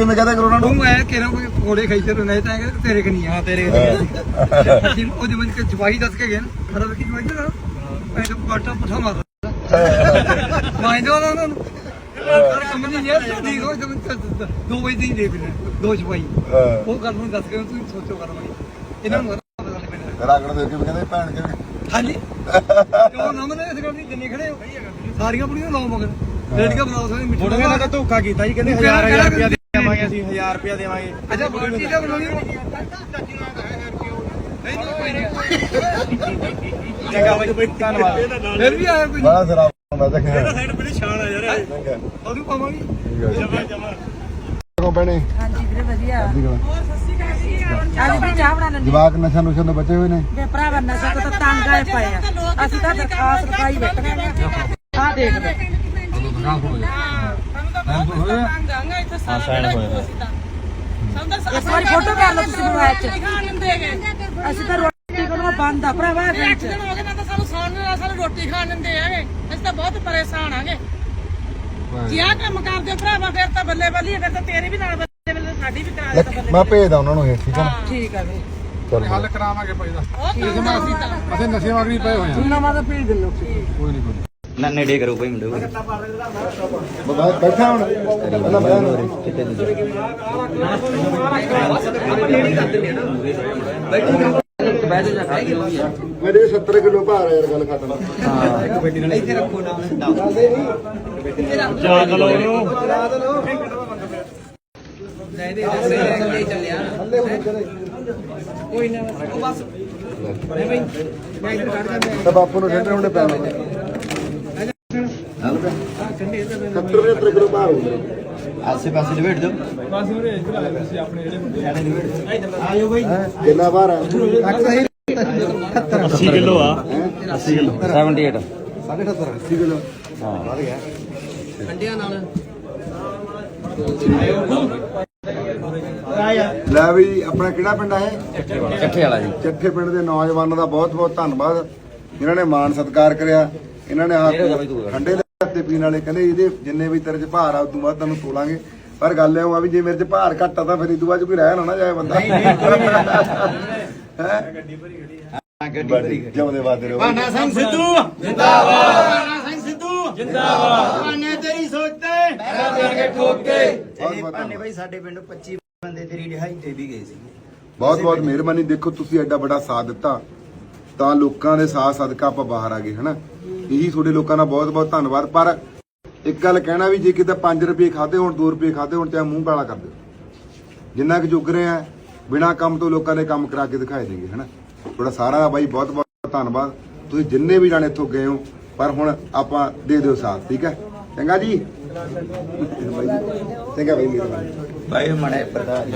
ਕਿਵੇਂ ਕਹਦਾ ਕਰੋ ਉਹਨਾਂ ਨੂੰ ਤੂੰ ਐ ਕਿਹੜਾ ਕੋਈ ਕੋੜੇ ਖਾਈ ਤੇ ਨਹੀਂ ਤਾਂ ਹੈਗਾ ਤੇਰੇ ਕਨੀ ਆ ਤੇਰੇ ਅਸੀਂ ਉਹਦੇ ਵਿੱਚ ਕਿ ਜਵਾਈ ਦੱਸ ਕੇ ਗਏ ਨਾ ਖਰਾ ਵੇਖੀ ਜਵਾਈ ਦਾ ਮੈਂ ਤਾਂ ਪਾਟਾ ਪੁੱਠਾ ਮਾਰਦਾ। ਮੈਂ ਜੋ ਉਹਨਾਂ ਨੂੰ ਕਰ ਕੰਮ ਨਹੀਂ ਯਾਰ ਠੀਕ ਹੋ ਜਦ ਦੋ ਵਜੇ ਦੀ ਦੇ ਬਿਨਾ ਦੋ ਜਵਾਈ। ਉਹ ਗੱਲ ਨੂੰ ਦੱਸ ਕੇ ਤੁਸੀਂ ਸੋਚੋ ਕਰ ਭਾਈ ਇਹਨਾਂ ਨੂੰ ਰਾਗੜ ਦੇ ਕੇ ਕਹਿੰਦੇ ਭੈਣ ਕਿਵੇਂ ਹਾਂਜੀ। ਕਿਉਂ ਨਾ ਮਨੇ ਇਸ ਗੱਲ ਦੀ ਜਿੰਨੇ ਖੜੇ ਹੋ। ਸਾਰੀਆਂ ਬੁੜੀਆਂ ਲਾਓ ਮਗਰ। ਲੇਡੀਆਂ ਬਣਾਓ ਸਾਰੀ ਮਿੱਠੀ ਤਾਂ ਧੋਖਾ ਕੀਤਾ ਜੀ ਕਹਿੰਦੇ ਤੂੰ ਕਿਹੜਾ- 1000 ਕਿਹੜਾ ਦੇਵਾਂਗੇ ਅਸੀਂ 1000 ਰੁਪਿਆ ਦੇਵਾਂਗੇ। ਅੱਛਾ ਬਾਲਟੀ ਦਾ ਬਣਾਉਣੀ ਨਹੀਂ ਨਹੀਂ ਕੋਈ ਨਹੀਂ। ਚੰਗਾ ਬਾਈ ਧੰਨਵਾਦ। ਫਿਰ ਵੀ ਆਇਆ ਕੋਈ? ਬੜਾ ਸਰਾ ਹੁੰਦਾ ਚੱਕਿਆ ਸਾਈਡ ਬੜੀ ਸ਼ਾਨ ਆ ਯਾਰ। ਉਹਨੂੰ ਪਾਵਾਂਗੇ। ਜਮਾ ਜਮਾ। ਕੋ ਬਣੇ ਹਾਂਜੀ ਵੀਰੇ ਵਧੀਆ। ਅੱਜ ਵੀ ਚਾਹ ਬਣਾ ਲੈਂਦੇ। ਜਵਾਕ ਨਸ਼ਾ ਨੁਸ਼ਾ ਤੋਂ ਬਚੇ ਹੋਏ ਨੇ। ਵੇ ਭਰਾਵਾ ਨਸ਼ਾ ਤੋਂ ਤਾਂ ਤੰਗ ਆਏ ਪਏ ਆ। ਅਸੀਂ ਤਾਂ ਦਰਖਾਸਤ ਲਿਖਾਈ ਬੈਠੇ ਆ। ਆ। ਦੇਖ ਲੈ ਹਾਂ ਸਾਈਨ ਹੋਇਆ ਇਸ ਵਾਰੀ ਫੋਟੋ ਕਰ ਲਓ ਤੁਸੀਂ ਮੋਬਾਈਲ 'ਚ। ਅਸੀਂ ਤਾਂ ਰੋਟੀ ਕੋਲੋਂ ਬੰਦ ਆ ਭਰਾਵਾ ਇਹ ਵਿੱਚ ਦਿਨ ਹੋ ਗਏ ਨਾ ਤਾਂ ਸਾਨੂੰ ਸੌਣ ਨੂੰ ਸਾਨੂੰ ਰੋਟੀ ਖਾਣ ਦਿੰਦੇ ਆਗੇ ਅਸੀਂ ਤਾਂ ਬਹੁਤ ਪਰੇਸ਼ਾਨ ਆਗੇ ਜੇ ਆਹ ਕੰਮ ਕਰਦੇ ਹੋ ਭਰਾਵਾ ਫਿਰ ਤਾਂ ਬੱਲੇ ਬੱਲੀ ਫਿਰ ਤਾਂ ਤੇਰੇ ਵੀ ਨਾਲ ਬੱਲੇ ਬੱਲੇ ਸਾਡੀ ਵੀ ਕਰਾ ਦੇ ਤਾਂ ਬੱਲੇ ਮੈਂ ਭੇਜਦਾ ਉਹਨਾਂ ਨੂੰ ਇਹ ਠੀਕ ਹੈ ਨਾ? ਠੀਕ ਆ ਵੀ ਚਲ ਹੱਲ ਕਰਾਵਾਂਗੇ ਭਾਈ ਦਾ। ਉਹ ਕੰਮ ਤਾਂ ਅਸੀਂ ਤਾਂ ਅਸੀਂ ਨਸ਼ੇ ਵਾਂਗ ਵੀ ਪਏ ਹੋਏ ਆ ਨਵਾਂ ਤਾਂ ਭੇਜ ਦਿੰਦੇ ਕੋਈ ਨਹੀਂ ਕੋਈ ਨਾ। ਨੇੜੇ ਕਰੋ ਭਾਈ ਮੁੰਡੇ ਬੈਠਾ ਹੁਣ। ਪਹਿਲਾਂ ਬੈਠਾ ਮੇਰੇ 70 ਕਿਲੋ ਭਾਰ ਹੈ ਯਾਰ ਗੱਲ ਖਤਮ। ਚਾਹ ਲਓ ਇਹਨੂੰ ਤਾਂ ਬਾਪੂ ਨੂੰ ਠੰਡੇ ਹੁੰਦੇ ਪੈ ਲਓ 70 75 ਕਿਲੋ ਭਾਰ ਹੋ ਗਿਆ ਆਸੇ ਪਾਸੇ ਲਵੇਟ ਦਿਓ ਕਿੰਨਾ ਭਾਰ ਹੈ 80 ਕਿਲੋ ਆ 80 ਕਿਲੋ 78 78 80 ਕਿਲੋ ਲੈ ਵੀ ਆਪਣਾ ਕਿਹੜਾ ਪਿੰਡ ਹੈ ਚੱਠੇ ਵਾਲਾ ਜੀ। ਚੱਠੇ ਪਿੰਡ ਦੇ ਨੌਜਵਾਨਾਂ ਦਾ ਬਹੁਤ ਬਹੁਤ ਧੰਨਵਾਦ। ਇਹਨਾਂ ਨੇ ਮਾਣ ਸਤਿਕਾਰ ਕਰਿਆ ਇਹਨਾਂ ਨੇ ਆਹ ਠੰਡੇ ਦੇ ਹੱਥੇ ਪੀਣ ਵਾਲੇ ਕਹਿੰਦੇ ਇਹਦੇ ਜਿੰਨੇ ਵੀ ਤੇਰੇ ਚ ਭਾਰ ਆ ਉਦੋਂ ਬਾਅਦ ਤੁਹਾਨੂੰ ਤੋਲਾਂਗੇ। ਪਰ ਗੱਲ ਇਹ ਆ ਵੀ ਜੇ ਮੇਰੇ ਚ ਭਾਰ ਘੱਟ ਆ ਤਾਂ ਫਿਰ ਇਦੋਂ ਬਾਅਦ ਚ ਕੋਈ ਰਹਿ ਨਾ ਨਾ ਜਾਏ ਬੰਦਾ। ਹੈ? ਗੱਡੀ ਭਰੀ ਜਿਉਂਦੇ ਵਾਦੇ ਰਹੋ। ਭਾਨਾ ਸਿੰਘ ਸਿੱਧੂ। ਜਿੰਦਾਬਾਦ ਭਾਨਾ ਸਿੰਘ ਸਿੱਧੂ। ਜਿੰਦਾਬਾਦ। ਭਾਨੇ ਤੇਰੀ ਸੋਚ ਤੇ। ਮੇਰਾ ਦੇ ਕੇ ਠੋਕ। ਕੇ ਬਹੁਤ ਬਹੁਤ ਧੰਨਵਾਦ। ਭਾਈ ਸਾਡੇ ਪਿੰਡ 25 ਬੰਦੇ ਤੇਰੀ ਰਿਹਾਈ ਤੇ ਵੀ ਗਏ ਸੀ ਬਹੁਤ ਬਹੁਤ ਮਿਹਰਬਾਨੀ। ਦੇਖੋ ਤੁਸੀਂ ਐਡਾ ਵੱਡਾ ਸਾਥ ਦਿੱਤਾ ਤਾਂ ਲੋਕਾਂ ਦੇ ਸਾਥ ਸਦਕਾ ਆਪਾਂ ਬਾਹਰ ਆ ਗਏ ਹਨਾ? ਇਹੀ ਤੁਹਾਡੇ ਲੋਕਾਂ ਦਾ ਬਹੁਤ ਬਹੁਤ ਧੰਨਵਾਦ। ਪਰ ਇੱਕ ਗੱਲ ਕਹਿਣਾ ਵੀ, ਜੇ ਕਿਤੇ 5 ਰੁਪਏ ਖਾਦੇ ਹੋਣ 2 ਰੁਪਏ ਖਾਦੇ ਹੋਣ, ਚਾਹੇ ਮੂੰਹ ਕਾਲਾ ਕਰ ਦਿਓ। ਜਿੰਨਾ ਕੁ ਜੁਗ ਰਹੇ ਆ, ਬਿਨਾ ਕੰਮ ਤੋਂ ਲੋਕਾਂ ਦੇ ਕੰਮ ਕਰਾ ਕੇ ਦਿਖਾਏ ਦੇਗੇ ਹਨਾ? ਤੁਹਾਡਾ ਸਾਰਾ ਦਾ ਬਾਈ ਬਹੁਤ ਬਹੁਤ ਧੰਨਵਾਦ। ਤੁਸੀਂ ਜਿੰਨੇ ਵੀ ਜਾਣੇ ਇੱਥੋਂ ਗਏ ਹੋ, ਪਰ ਹੁਣ ਆਪਾਂ ਦੇ ਦਿਓ ਸਾਥ, ਠੀਕ ਹੈ? ਚੰਗਾ ਜੀ? ਚੰਗਾ ਬਾਈ ਮਿਹਰਬਾਨੀ ਭਾਈ ਮੜੇ ਪ੍ਰਧਾਨ